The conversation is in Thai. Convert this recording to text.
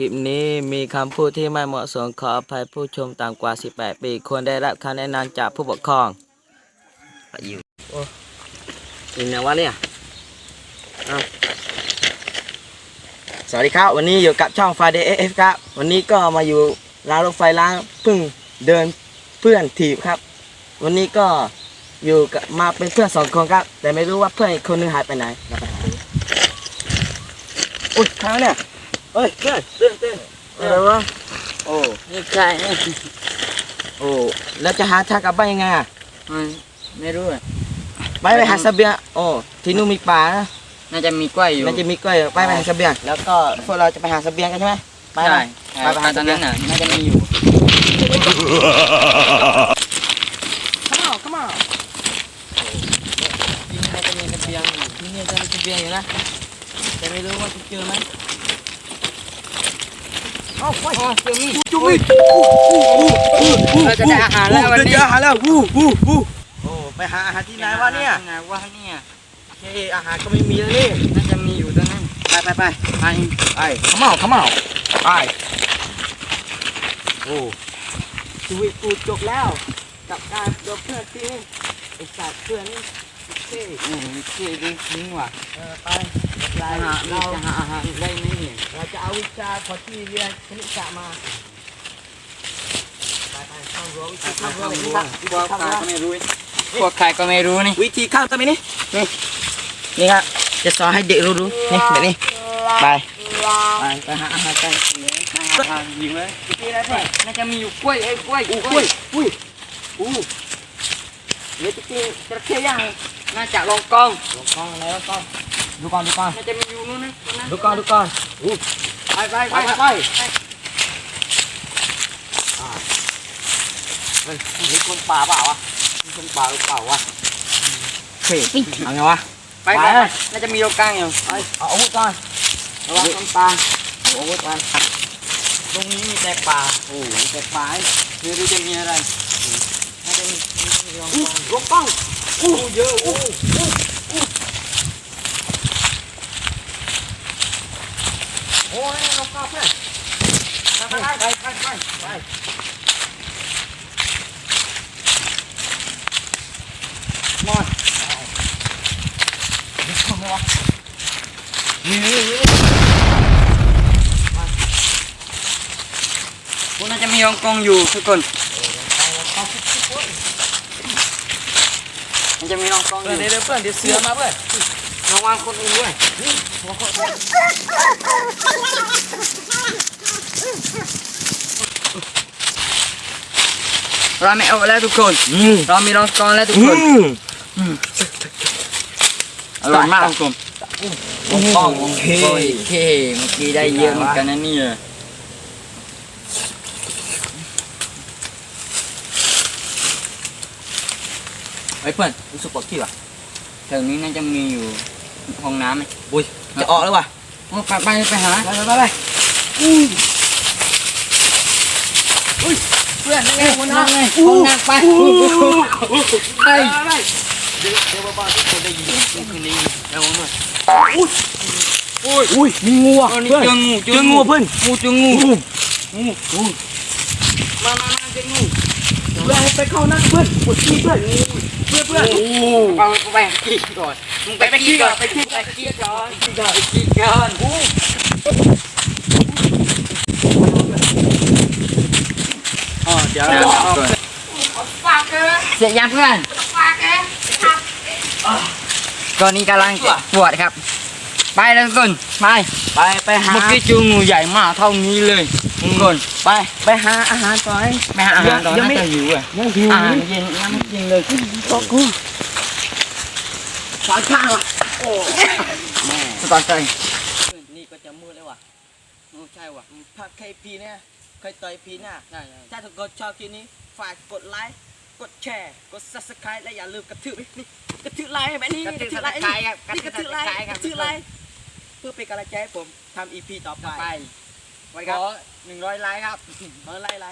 คลิปนี้มีคำพูดที่ไม่เหมาะสมขออภัยผู้ชมต่ำกว่า 18 ปีควรได้รับคำแนะนำจากผู้ปกครองอยู่โอ้ยิงไงวะเนี่ยสวัสดีครับ วันนี้อยู่กับช่อง Friday AF ครับ วันนี้ก็มาอยู่ร้านรถไฟล้างพิ่งเดินเพื่อนถีบครับ วันนี้ก็อยู่มาเป็นเพื่อนสองคนครับ แต่ไม่รู้ว่าเพื่อนอีกคนนึงหายไปไหนเราไปหาดูอุ้ยใครเนี่ย เฮ้ยเพื่อนเตือนเตือนอะไรวะโอ้ไม่ใช่นะโอ้แล้วจะหาทางกลับบ้านยังไงอะมันไม่รู้อะไปไปหาเสบียงโอ้ที่นู่นมีป่านะน่าจะมีกล้วยอยู่มันจะมีกล้วยไปไปหาเสบียงแล้วก็พวกเราจะไปหาเสบียงกันใช่ไหมไปใช่ไปไปไปตอนนั้นน่ะน่าจะมีอยู่ come on come on ที่นี่จะมีเสบียงอยู่ที่นี่จะมีเสบียงอยู่นะแต่ไม่รู้ว่าจะเจอไหม เอาไปเจอมีดจุ๊ยเราจะได้อาหารแล้ววันนี้จออาหารแล้ววู้วู้วู้โอ้ไปหาอาหารที่ไหนวะเนี่ยไหนวะเนี่ยเฮ้อาหารก็ไม่มีแล้วนี่น่าจะมีอยู่ตรงนั้นไปไปไปไปไปขมเอาขมเอาไปโอ้ชีวิตกูจบแล้ว กับการจบเพื่อนที่นี่ไอ้สัตว์เพื่อน เท่โอ้โหเท่ดีจริงว่ะเออไปจะหาเราจะหาอาหารได้ไหมเนี่ยเราจะเอาวิชาพอที่เรียนคณิตศาสตร์มาไปไปเข้ารั้ววิธีเข้ารั้ววิธีเข้าวิธีพวกใครก็ไม่รู้พวกใครก็ไม่รู้นี่วิธีเข้าตัวนี้นี่นี่ครับจะสอนให้เด็กรู้รู้นี่แบบนี้ไปไปไปหาอาหารกันหาอาหารยิงเลยวิธีอะไรเนี่ยน่าจะมีอยู่กล้วยเอ้กล้วยอู้อุ้ยอุ้ยอู้เดี๋ยวจะกินจะเข้ย่าง น่าจะลองกองลองกล้องอะไรลองกล้องดูก่อนดูก่อนน่าจะมีอยู่นู่นนะตรงนั้นดูก่อนดูก่อนอู้ไปไปไปไปไปไปอ่าเฮ้ยมีคนป่าเปล่าวะมีคนป่าหรือเปล่าวะเฮ้ยเอาไงวะไปไปไปน่าจะมีโลกลางอยู่ไปเอาอาวุธก่อนระวังต้นปลาเอาอาวุธก่อนตรงนี้มีแต่ปลาโอ้มีแต่ปลาไม่รู้จะมีอะไรน่าจะมีมีมีรองอู้กองลงกล้อง อู้เยอะอู้อู้อู้โอ้ยลงกล้องเพื่อนไปไปไปไปไปไปมอนเดี๋ยวเข้าไหมวะนี่นี่นี่พวกน่าจะมีองกองอยู่ทุกคน มันจะมีรองกองอเพื่อนยู่เดี๋ยวเพื่อนเดี๋ยวเสือมาเพื่อนระวังคนอื่นด้วยเราไม่เอาแล้วทุกคนอืมเรามีรองกองแล้วทุกคนอร่อยมากทุกคนกล้องโอเคโอเคเมื่อกี้ได้เยอะเหมือนกันนะเนี่ย ไอ้เพื่อนรู้สึกปวดขี้ว่ะแถวนี้น่าจะมีอยู่ห้องน้ำไหมอุ้ยจะออกแล้วว่ะโอ้ไปไปไปหาไปไปไปไปเพื่อนยังไงเอ้ยวันนั่นั้นงไงห้องน้ำไปไปไปเดี๋ยวเดี๋ยวบ้าๆทุกคนได้ยินทุกคนได้ยินแล้วมึงด้วยอุ้ยอุ้ยมีงูอะเอานี่เพื่อนเจองูเจองูเพื่อนงูเจองูงูงูงูมามามาเจองูเพื่อนไปเข้านั่งเพื่อนปวดขี้เพื่อนเพื่อนเพื่อนไปไปขี้ก่อนมึงไปขี้ก่อนไปขี้ไปขี้ก่อนขี้ก่อนไปขี้ก่อนอ๋อเดี๋ยวเราจะออกเสร็จยังเพื่อนตอนนี้กำลังจะปวดครับ ไปแล้วทุกคนไปไปไปหาเมื่อกี้เจองูใหญ่มากเท่านี้เลยทุกคนไปไปหาอาหารก่อนไปหาอาหารตอนยังนั้นไม่จะหิวอะยังหิวอาหารเย็นยังไม่กินเลยก็กูสอนข้างว่ะสตาร์ทใจนี่ก็จะมืดแล้วว่ะใช่ว่ะถ้าใครพีเนี่ยเคยต่อยพีน่ะใช่ใช่ถ้าทุกคนชอบคลิปนี้ฝากกดไลค์กดแชร์กด subscribe และอย่าลืมกระทืบนี่กระทืบไลค์แบบนี้กระทืบไลค์ subscribe ครับนี่กระทืบไลค์กระทืบ subscribe ครับกระทืบไลค์ เพื่อเป็นกำลังใจให้ผมทำ EP ต่อไปไปไว้ขครับอหนึ่งร้อยไลค์ครับเออไล่ไล่